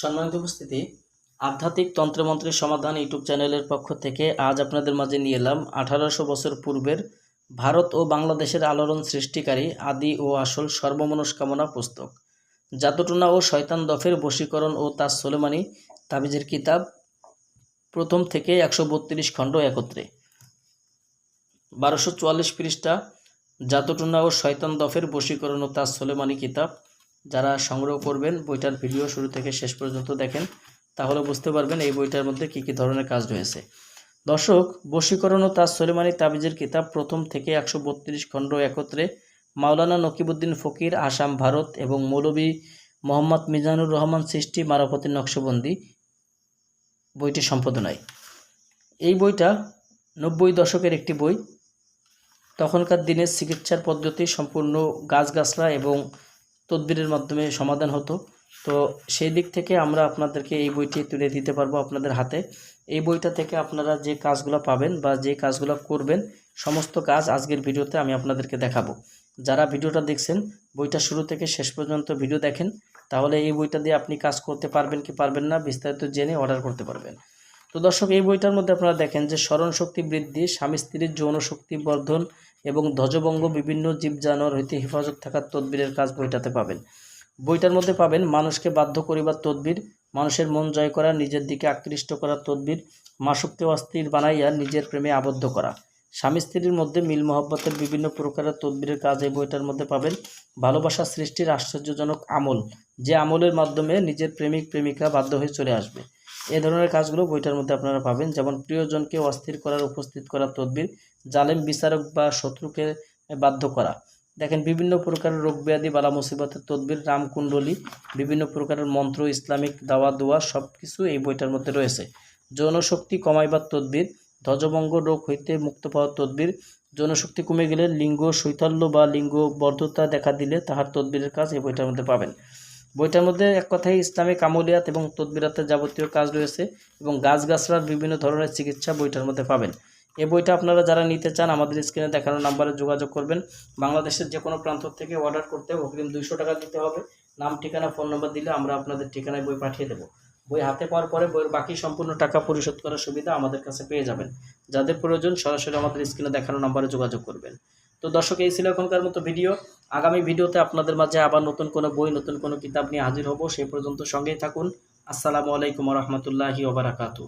সম্মানিত উপস্থিতি, আধ্যাত্মিক তন্ত্রমন্ত্রের সমাধান ইউটিউব চ্যানেলের পক্ষ থেকে আজ আপনাদের মাঝে নিয়ে এলাম আঠারোশো বছর পূর্বের ভারত ও বাংলাদেশের আলোড়ন সৃষ্টিকারী আদি ও আসল সর্বমনস্কামনা পুস্তক। জাদুটুনা ও শয়তান দফের বশীকরণ ও তার সোলেমানি তাবিজের কিতাব, প্রথম থেকে একশো বত্রিশ খণ্ড একত্রে। বারোশো চুয়াল্লিশ পৃষ্ঠা জাদুটুনা ও শয়তান দফের বশীকরণ ও তার সোলেমানি কিতাব যারা সংগ্রহ করবেন বইটার ভিডিও শুরু থেকে শেষ পর্যন্ত দেখেন, তাহলে বুঝতে পারবেন এই বইটার মধ্যে কী কী ধরনের কাজ রয়েছে। দর্শক, বশীকরণ ও তাজ সলেমানি তাবিজের কিতাব প্রথম থেকে একশো বত্রিশ খণ্ড একত্রে মাওলানা নকিবুদ্দিন ফকির, আসাম, ভারত এবং মৌলবী মোহাম্মদ মিজানুর রহমান সৃষ্টি মারাফতের নকশবন্দি বইটি সম্পাদনায়। এই বইটা নব্বই দশকের একটি বই। তখনকার দিনের চিকিৎসার পদ্ধতি সম্পূর্ণ গাছগাছলা এবং তদবিরের মাধ্যমে সমাধান হতো। তো সেই দিক থেকে আমরা আপনাদেরকে এই বইটি তুলে দিতে পারব আপনাদের হাতে। এই বইটা থেকে আপনারা যে কাজগুলো পাবেন বা যে কাজগুলো করবেন, সমস্ত কাজ আজকের ভিডিওতে আমি আপনাদেরকে দেখাবো। যারা ভিডিওটা দেখছেন, বইটা শুরু থেকে শেষ পর্যন্ত ভিডিও দেখেন, তাহলে এই বইটা দিয়ে আপনি কাজ করতে পারবেন কি পারবেন না বিস্তারিত জেনে অর্ডার করতে পারবেন। তো দর্শক, এই বইটার মধ্যে আপনারা দেখেন যে স্মরণ শক্তি বৃদ্ধি, স্বামী স্ত্রীর যৌন শক্তি বর্ধন এবং ধ্বজভঙ্গ, বিভিন্ন জীব জানোয়ার হইতে হেফাজত থাকার তদবিরের কাজ বইটাতে পাবেন। বইটার মধ্যে পাবেন, মানুষকে বাধ্য করিবার তদবির, মানুষের মন জয় করা, নিজের দিকে আকৃষ্ট করার তদবির, মাসুককে অস্থির বানাইয়া নিজের প্রেমে আবদ্ধ করা। স্বামী স্ত্রীর মধ্যে মিল মহব্বতের বিভিন্ন প্রকারের তদবিরের কাজ এই বইটার মধ্যে পাবেন। ভালোবাসা সৃষ্টির আশ্চর্যজনক আমল, যে আমলের মাধ্যমে নিজের প্রেমিক, প্রেমিকা বাধ্য হয়ে চলে আসবে। এ ধরনের কাজগুলো বইটার মধ্যে আপনারা পাবেন। যেমন প্রিয়জনকে অস্থির করার, উপস্থিত করার তদবির, জালেম, বিচারক বা শত্রুকে বাধ্য করা। দেখেন, বিভিন্ন প্রকারের রোগ ব্যাধি বালা মুসিবতের তদবির, রামকুণ্ডলী, বিভিন্ন প্রকারের মন্ত্র, ইসলামিক দাওয়া দোয়া সব কিছু এই বইটার মধ্যে রয়েছে। যৌনশক্তি কমাইবার তদবির, ধ্বজভঙ্গ রোগ হইতে মুক্ত পাওয়ার তদবির, যৌনশক্তি কমে গেলে লিঙ্গ শৈথল্য বা লিঙ্গ বর্ধতা দেখা দিলে তাহার তদবিরের কাজ এই বইটার মধ্যে পাবেন। বইটার মধ্যে এক কথায় ইসলামিক আমলিয়াত এবং তদবিরাতের যাবতীয় কাজ রয়েছে এবং গাছগাছড়ার বিভিন্ন ধরনের চিকিৎসা বইটার মধ্যে পাবেন। এই বইটা আপনারা যারা নিতে চান, আমাদের স্ক্রিনে দেখানো নাম্বারে যোগাযোগ করবেন। বাংলাদেশের যে কোনো প্রান্ত থেকে অর্ডার করতে অগ্রিম দুইশো টাকা দিতে হবে। নাম, ঠিকানা, ফোন নম্বর দিলে আমরা আপনাদের ঠিকানায় বই পাঠিয়ে দেবো। বই হাতে পাওয়ার পরে বইয়ের বাকি সম্পূর্ণ টাকা পরিশোধ করার সুবিধা আমাদের কাছে পেয়ে যাবেন। যাদের প্রয়োজন সরাসরি আমাদের স্ক্রিনে দেখানো নাম্বারে যোগাযোগ করবেন। তো দর্শক, এই ছিল এখনকার মতো ভিডিও। আগামী ভিডিওতে আপনাদের মাঝে আবার নতুন কোনো বই, নতুন কোনো কিতাব নিয়ে হাজির হব। সেই পর্যন্ত সঙ্গেই থাকুন। আসসালামু আলাইকুম রহমতুল্লাহি ওবরাকাতু